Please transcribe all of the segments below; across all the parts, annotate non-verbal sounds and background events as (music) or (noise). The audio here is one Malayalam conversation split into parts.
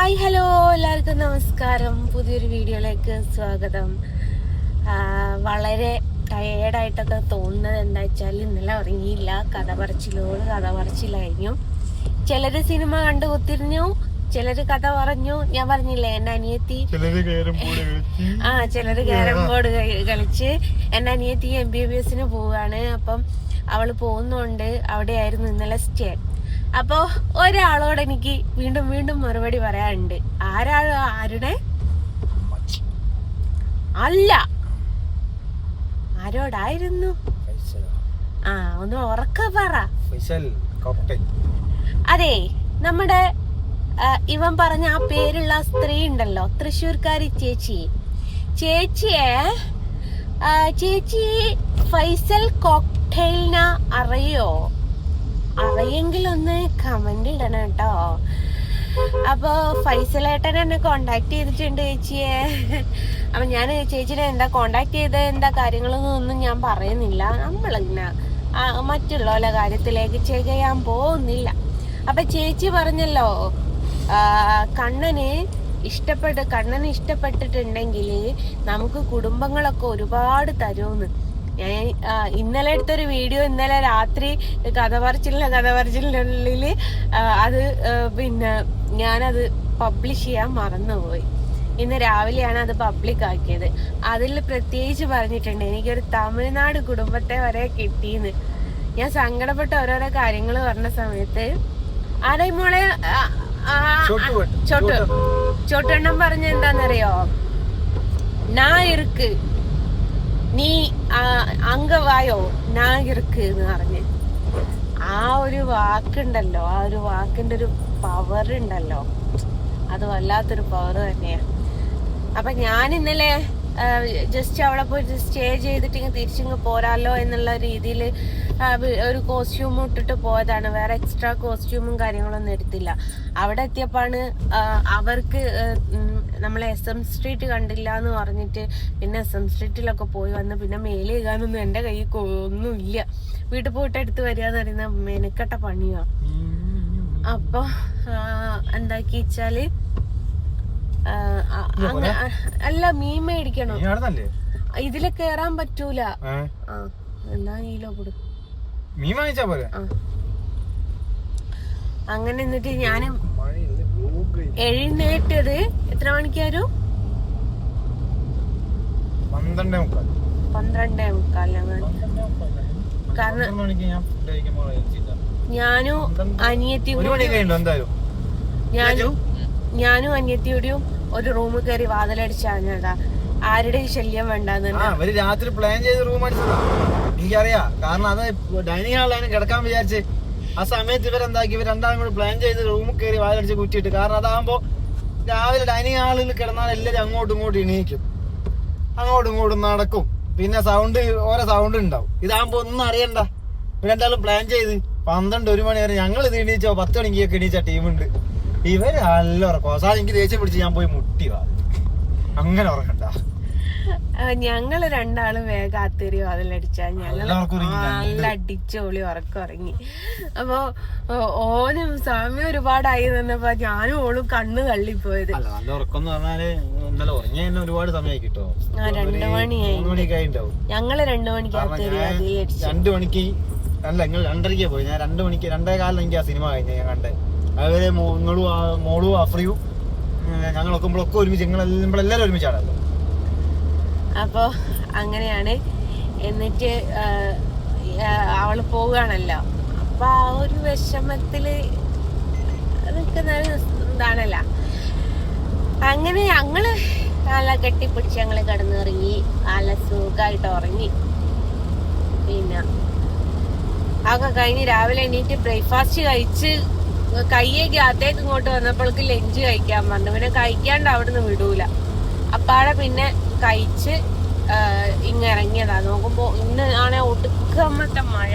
ഹായ് ഹലോ എല്ലാവർക്കും നമസ്കാരം. പുതിയൊരു വീഡിയോയിലേക്ക് സ്വാഗതം. വളരെ ടയേർഡായിട്ടൊക്കെ തോന്നുന്നത് എന്താ വെച്ചാൽ ഇന്നലെ ഉറങ്ങിയില്ല. കഥ പറച്ചിലോട് കഥ പറച്ചിലായിരുന്നു ചിലർ സിനിമ കണ്ടു കുത്തിരിഞ്ഞു. ചിലര് കഥ പറഞ്ഞു. ഞാൻ പറഞ്ഞില്ലേ എന്റെ അനിയത്തി ആ ചിലര് ക്യാരം ബോർഡ് കളിച്ച്. എന്റെ അനിയത്തി എം ബി ബി എസിന് പോവാണ്. അപ്പം അവൾ പോകുന്നുണ്ട്. അവിടെയായിരുന്നു ഇന്നലെ സ്റ്റേ അപ്പൊ ഒരാളോട് എനിക്ക് വീണ്ടും വീണ്ടും മറുപടി പറയാനുണ്ട്. ആരാ ആരുടെ? അല്ല. ആരോടായിരുന്നു? ആ ഒന്ന് ഉറക്ക പറ. അതെ നമ്മുടെ ഇവൻ പറഞ്ഞ ആ പേരുള്ള സ്ത്രീ ഉണ്ടല്ലോ തൃശ്ശൂർക്കാരി ചേച്ചി. ചേച്ചിയെ ചേച്ചി ഫൈസൽ കോക്ടെയിലിനെ അറിയോ? അറിയെങ്കിൽ ഒന്ന് കമന്റ് ഇടണം കേട്ടോ. അപ്പൊ ഫൈസലേട്ടൻ എന്നെ കോണ്ടാക്ട് ചെയ്തിട്ടുണ്ട് ചേച്ചിയെ. അപ്പൊ ഞാൻ ചേച്ചിനെ എന്താ കോണ്ടാക്ട് ചെയ്ത എന്താ കാര്യങ്ങളൊന്നും ഞാൻ പറയുന്നില്ല. നമ്മളിങ്ങനെ മറ്റുള്ള കാര്യത്തിലേക്ക് ചെയ്യാൻ പോകുന്നില്ല. അപ്പൊ ചേച്ചി പറഞ്ഞല്ലോ കണ്ണന് ഇഷ്ടപ്പെട്ട് കണ്ണന് ഇഷ്ടപ്പെട്ടിട്ടുണ്ടെങ്കിൽ നമുക്ക് കുടുംബങ്ങളൊക്കെ ഒരുപാട് തരുമെന്ന്. ഇന്നലെ എടുത്തൊരു വീഡിയോ ഇന്നലെ രാത്രി കഥ പറച്ചിലിന് കഥ പറച്ചിലിനുള്ളിൽ അത് പിന്നെ ഞാനത് പബ്ലിഷ് ചെയ്യാൻ മറന്നുപോയി. ഇന്ന് രാവിലെയാണ് അത് പബ്ലിക് ആക്കിയത്. അതിൽ പ്രത്യേകിച്ച് പറഞ്ഞിട്ടുണ്ട് എനിക്കൊരു തമിഴ്നാട് കുടുംബത്തെ വരെ കിട്ടിയെന്ന് ഞാൻ സങ്കടപ്പെട്ട ഓരോരോ കാര്യങ്ങൾ പറഞ്ഞ സമയത്ത് ആടെ മോളെ ചോട്ടു ചോട്ടണ്ണം പറഞ്ഞ എന്താണെന്നറിയോ? നാ ഇருக்கு നീ അംഗവായോ ഞാൻ എന്ന് പറഞ്ഞ്. ആ ഒരു വാക്കുണ്ടല്ലോ ആ ഒരു വാക്കിന്റെ ഒരു പവർ ഉണ്ടല്ലോ. അത് വല്ലാത്തൊരു പവർ തന്നെയാണ് അപ്പം ഞാൻ ഇന്നലെ ജസ്റ്റ് അവിടെ പോയി സ്റ്റേ ചെയ്തിട്ട് ഇങ്ങ് തിരിച്ചിങ്ങ് പോരാലോ എന്നുള്ള രീതിയിൽ ഒരു കോസ്റ്റ്യൂം ഇട്ടിട്ട് പോയതാണ്. വേറെ എക്സ്ട്രാ കോസ്റ്റ്യൂമും കാര്യങ്ങളൊന്നും എടുത്തില്ല. അവിടെ എത്തിയപ്പോഴാണ് അവർക്ക് നമ്മൾ എസ് എം സ്ട്രീറ്റ് കണ്ടില്ല എന്ന് പറഞ്ഞിട്ട് പിന്നെ എസ് എം സ്ട്രീറ്റിലൊക്കെ പോയി വന്ന് പിന്നെ മേലെ ചെയ്യാനൊന്നും എന്റെ കയ്യിൽ ഒന്നുമില്ല വീട്ടിൽ പോയിട്ട് എടുത്ത് വരിക എന്ന് പറയുന്ന മെനക്കെട്ട പണിയാണ് അപ്പോൾ എന്താക്കി ആ, അല്ല മീൻ മേടിക്കണം. ഇതിൽ കേറാൻ പറ്റൂല. എന്നാ ഈലോ കൊടു മീൻ വാങ്ങിച്ചാ പോലെ ആ. അങ്ങനെ എന്നിട്ട് ഞാനും എഴുന്നേറ്റത് എത്ര മണിക്കാരും പന്ത്രണ്ടേ മുക്കാൽ. പന്ത്രണ്ടേ മുക്കാലാണ് കാരണം ഞാനും അനിയത്തി ഞാനും ഞാനും അന്യത്തിയോടെയും ഒരു റൂമിൽ കയറി വാതിലടിച്ചാണേടാ ആരുടെ ഈ ശല്യം വേണ്ടെന്ന് അവർ രാത്രി പ്ലാൻ ചെയ്ത് റൂം അടിച്ചതാ. എനിക്കറിയാം. കാരണം അത് ഡൈനിങ് ഹാളിലാണ് കിടക്കാൻ വിചാരിച്ച്. ആ സമയത്ത് ഇവരെന്താക്കി? ഇവർ രണ്ടാളും കൂടി പ്ലാൻ ചെയ്ത് റൂമിൽ കയറി വാതിലടിച്ച് കുറ്റിയിട്ട്. കാരണം അതാകുമ്പോ രാവിലെ ഡൈനിങ് ഹാളിൽ കിടന്നാൽ എല്ലാവരും അങ്ങോട്ടും ഇങ്ങോട്ടും എണീക്കും. അങ്ങോട്ടും ഇങ്ങോട്ടും നടക്കും. പിന്നെ സൗണ്ട് ഓരോ സൗണ്ട് ഉണ്ടാവും. ഇതാകുമ്പോ ഒന്നും അറിയണ്ട. ഇവരെന്തായാലും പ്ലാൻ ചെയ്ത് പന്ത്രണ്ട് ഒരു മണി വരെ ഞങ്ങൾ ഇത് എണീച്ചോ പത്ത് മണിക്കൊക്കെ എണീച്ച ടീമുണ്ട് ഇവർ നല്ല ഉറക്കം. അവസാനം എനിക്ക് ദേഷ്യം പിടിച്ച് ഞാൻ പോയി മുട്ടി വാ. അങ്ങനെ ഉറക്കണ്ട. ഞങ്ങൾ രണ്ടാളും വേഗം അത്തേരി വാതിലടിച്ച ഞങ്ങൾ. നല്ല അടിച്ചോളി ഉറക്കം ഉറങ്ങി അപ്പൊ ഓനും സമയം ഒരുപാടായി നിന്നപ്പോ ഞാനും ഓളും കണ്ണ് തള്ളിപ്പോയത്. നല്ല ഉറക്കം എന്ന് പറഞ്ഞാൽ ഇന്നലെ ഉറങ്ങിയ ഒരുപാട് സമയമായി കിട്ടോ രണ്ടു മണിയായി. ഞങ്ങൾ രണ്ടു മണിക്ക് ഞാൻ വാതിലടിച്ചു. രണ്ടു മണിക്ക് അല്ല നിങ്ങൾ രണ്ടരയ്ക്ക് പോയി ഞാൻ രണ്ടു മണിക്ക് രണ്ടേ കാലം എനിക്ക് ആ സിനിമ കഴിഞ്ഞ ഞാൻ കണ്ടേ. അതുവരെ മോ- നിങ്ങളും മോളും അഫ്രിയും ഉം, ഞങ്ങളൊക്കെ നമ്മളൊക്കെ ഒരുമിച്ച് ഞങ്ങൾ നമ്മളെല്ലാവരും ഒരുമിച്ചാണല്ലോ അപ്പോൾ അങ്ങനെയാണ്. എന്നിട്ട് അവൾ പോവുകയാണല്ലോ. അപ്പൊ ആ ഒരു വിഷമത്തിൽ നിൽക്കുന്ന ഇതാണല്ലോ. അങ്ങനെ ഞങ്ങൾ നല്ല കെട്ടിപ്പിടിച്ച് ഞങ്ങൾ കിടന്നുറങ്ങി. നല്ല സുഖമായിട്ട് ഉറങ്ങി. പിന്നെ അതൊക്കെ കഴിഞ്ഞ് രാവിലെ എണീറ്റ് ബ്രേക്ക്ഫാസ്റ്റ് കഴിച്ച് കയ്യേക്ക് അകത്തേക്ക് ഇങ്ങോട്ട് വന്നപ്പോഴേക്ക് ലഞ്ച് കഴിക്കാൻ പറഞ്ഞു. പിന്നെ കഴിക്കാണ്ട് അവിടുന്ന് വിടൂല. അപ്പാടെ പിന്നെ കഴിച്ച് ഇങ്ങ ഇറങ്ങിയതാ. നോക്കുമ്പോ ഇന്ന് ആണെ ഒടുക്കമത്തെ മഴ.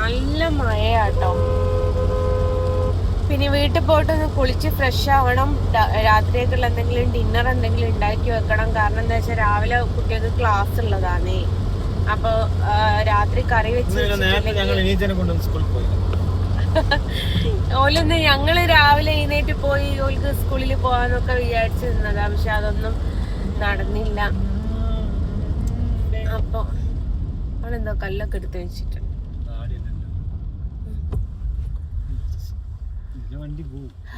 നല്ല മഴയാട്ടോ. പിന്നെ വീട്ടിൽ പോയിട്ടൊന്ന് കുളിച്ച് ഫ്രഷ് ആവണം. രാത്രിയൊക്കെയുള്ള എന്തെങ്കിലും ഡിന്നർ എന്തെങ്കിലും ഉണ്ടാക്കി വെക്കണം. കാരണം എന്താ വെച്ചാൽ രാവിലെ കുട്ടികൾക്ക് ക്ലാസ് ഉള്ളതാണേ. അപ്പൊ രാത്രി കറി വെച്ച് ഞങ്ങൾ സ്കൂളിൽ പോയി (laughs) ഓലൊന്ന് ഞങ്ങൾ രാവിലെ എഴുന്നേറ്റ് പോയി ഓൾക്ക് സ്കൂളിൽ പോവാന്നൊക്കെ വിചാരിച്ചു നിന്നതാ പക്ഷെ അതൊന്നും നടന്നില്ല. അപ്പൊ അവളെന്തോ കല്ലൊക്കെ എടുത്ത് വെച്ചിട്ടുണ്ട്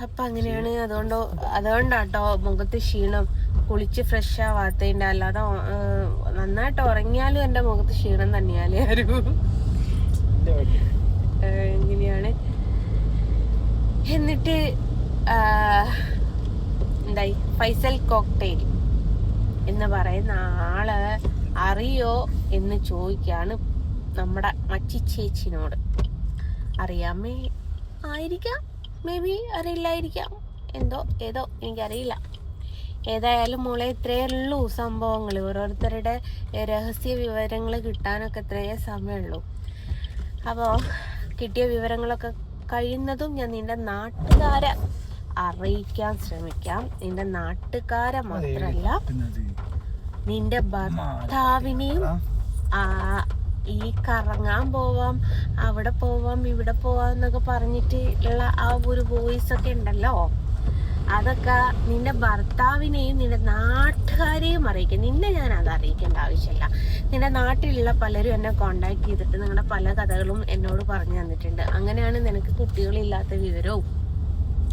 അപ്പൊ അങ്ങനെയാണ്. അതുകൊണ്ട് അതുകൊണ്ടാട്ടോ മുഖത്ത് ക്ഷീണം. കുളിച്ച് ഫ്രഷ് ആവാത്തതിന്റെ അല്ലാതെ നന്നായിട്ട് ഉറങ്ങിയാലും എന്റെ മുഖത്ത് ക്ഷീണം തന്നെയാലേ ഒരു ഇങ്ങനെയാണ് എന്നിട്ട് എന്തായി? ഫൈസൽ കോക്ടെയിൽ എന്ന് പറയുന്ന ആൾ അറിയോ എന്ന് ചോദിക്കാണ് നമ്മുടെ മച്ചി ചേച്ചിനോട്. അറിയാമേ? ആയിരിക്കാം. മേ ബി അറിയില്ലായിരിക്കാം. എന്തോ ഏതോ എനിക്കറിയില്ല. ഏതായാലും മോളെ ഇത്രയേ ഉള്ളൂ സംഭവങ്ങൾ. ഓരോരുത്തരുടെ രഹസ്യ വിവരങ്ങൾ കിട്ടാനൊക്കെ ഇത്രയേ സമയമുള്ളൂ. അപ്പോൾ കിട്ടിയ വിവരങ്ങളൊക്കെ കഴിയുന്നതും ഞാൻ നിന്റെ നാട്ടുകാരെ അറിയിക്കാൻ ശ്രമിക്കാം. നിന്റെ നാട്ടുകാരെ മാത്രല്ല നിന്റെ ഭർത്താവിനെയും ആ. ഈ കറങ്ങാൻ പോവാം അവിടെ പോവാം ഇവിടെ പോവാം എന്നൊക്കെ പറഞ്ഞിട്ട് ഉള്ള ആ ഒരു വോയിസ് ഒക്കെ ഉണ്ടല്ലോ? അതൊക്കെ നിന്റെ ഭർത്താവിനെയും നിന്റെ നാട്ടുകാരെയും അറിയിക്കും. നിന്നെ ഞാൻ അത് അറിയിക്കേണ്ട ആവശ്യമില്ല. നിന്റെ നാട്ടിലുള്ള പലരും എന്നെ കോണ്ടാക്ട് ചെയ്തിട്ട് നിങ്ങളുടെ പല കഥകളും എന്നോട് പറഞ്ഞു തന്നിട്ടുണ്ട്. അങ്ങനെയാണ് നിനക്ക് കുട്ടികളില്ലാത്ത വിവരവും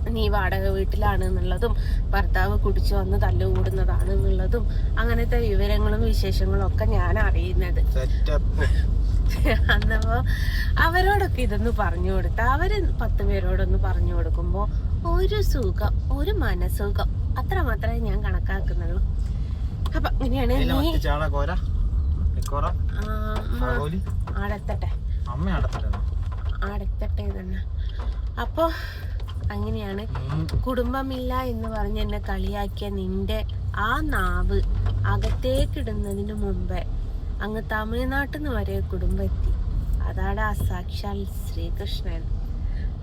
നീ വാടക വീട്ടിലാണ് എന്നുള്ളതും ഭർത്താവ് കുടിച്ചു വന്ന് തല്ലുകൂടുന്നതാണ് എന്നുള്ളതും അങ്ങനത്തെ വിവരങ്ങളും വിശേഷങ്ങളും ഒക്കെ ഞാൻ അറിയുന്നത്. (laughs) അന്നപ്പോ അവരോടൊക്കെ ഇതൊന്ന് പറഞ്ഞു കൊടുത്ത അവർ പത്ത് പേരോടൊന്ന് പറഞ്ഞു കൊടുക്കുമ്പോ ഒരു സുഖം ഒരു മനസുഖം അത്ര മാത്രമേ ഞാൻ കണക്കാക്കുന്നുള്ളൂ. അപ്പൊ ഇങ്ങനെയാണ് നീ തന്നെ അപ്പൊ അങ്ങനെയാണ് കുടുംബമില്ല എന്ന് പറഞ്ഞ് എന്നെ കളിയാക്കിയ നിന്റെ ആ നാവ് അകത്തേക്കിടുന്നതിന് മുമ്പേ അങ്ങ് തമിഴ്നാട്ടിൽ നിന്ന് വരെ കുടുംബം എത്തി അതാണ് ആ സാക്ഷാൽ ശ്രീകൃഷ്ണൻ.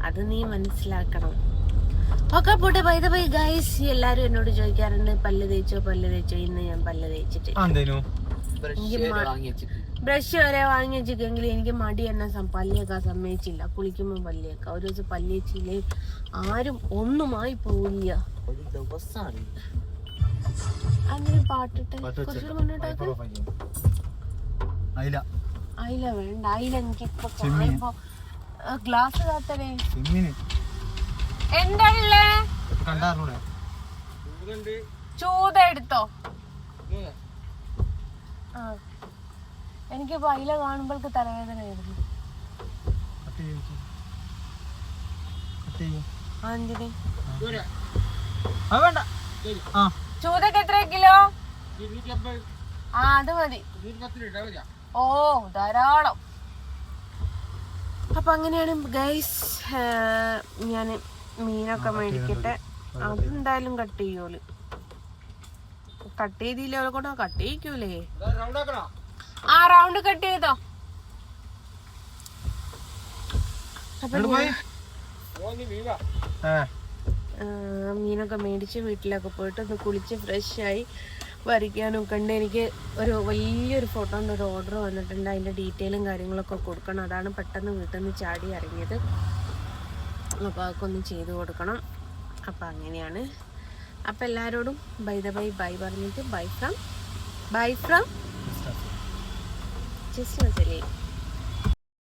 അത് നീ മനസ്സിലാക്കണം. ഒക്കെ പോട്ടെ. ബൈ ദ ബൈ ഗൈസ് എല്ലാരും എന്നോട് ചോദിക്കാറുണ്ട് പല്ല് തേച്ചോ പല്ല് തേച്ചോ? ഇന്ന് ഞാൻ പല്ല് തേച്ചിട്ട്. ബ്രഷ് വരെ വാങ്ങി വെച്ചിട്ടെങ്കിൽ എനിക്ക് മടി എന്ന സം- പല്ലിയേക്കാൻ സമ്മതിച്ചില്ല. കുളിക്കുമ്പോൾ പല്ലിയേക്കാം. ഒരു ദിവസം പല്ലിയച്ചില്ലേ ആരും ഒന്നുമായി പോവില്ല. അങ്ങനെ പാട്ടിട്ട് കുറച്ചുകൂടെ മുന്നോട്ടേക്ക് അയില. വേണ്ട. അയില എനിക്ക് ഇപ്പൊ ഗ്ലാസ് കാത്തനെ ചെമ്മീന് എന്താ ഉള്ളേ കണ്ടാറിനൂടെ ചൂത എടുത്തോ ആ. എനിക്ക് പൈല കാണുമ്പോൾക്ക് തലവേദന വരുന്നു ചൂതക്ക് എത്ര കിലോ? ആ അത് മതി. ഓ ധാരാളം. അപ്പൊ അങ്ങനെയാണ് ഗൈസ് ഞാൻ മീനൊക്കെ മേടിക്കട്ടെ. അതെന്തായാലും കട്ട് ചെയ്യൂൽ. കട്ട് ചെയ്തില്ല അവളെ കൂടെ കട്ട് ചെയ്യിക്കൂലേ? ആ റൗണ്ട് കട്ട് ചെയ്തോ. മീനൊക്കെ മേടിച്ച് വീട്ടിലൊക്കെ പോയിട്ട് ഒന്ന് കുളിച്ച് ഫ്രഷായി വരയ്ക്കാനും കണ്ട് എനിക്ക് ഒരു വലിയൊരു ഫോട്ടോന്റെ ഒരു ഓർഡർ വന്നിട്ടുണ്ട്. അതിന്റെ ഡീറ്റെയിലും കാര്യങ്ങളൊക്കെ കൊടുക്കണം. അതാണ് പെട്ടെന്ന് വീട്ടിൽ നിന്ന് ചാടി ഇറങ്ങിയത്. അപ്പോൾ അതൊക്കെ ഒന്ന് ചെയ്ത് കൊടുക്കണം. അപ്പോൾ അങ്ങനെയാണ്. അപ്പോൾ എല്ലാവരോടും ബൈ ദ ബൈ ബൈ പറഞ്ഞിട്ട് bye from bye from just മസലേ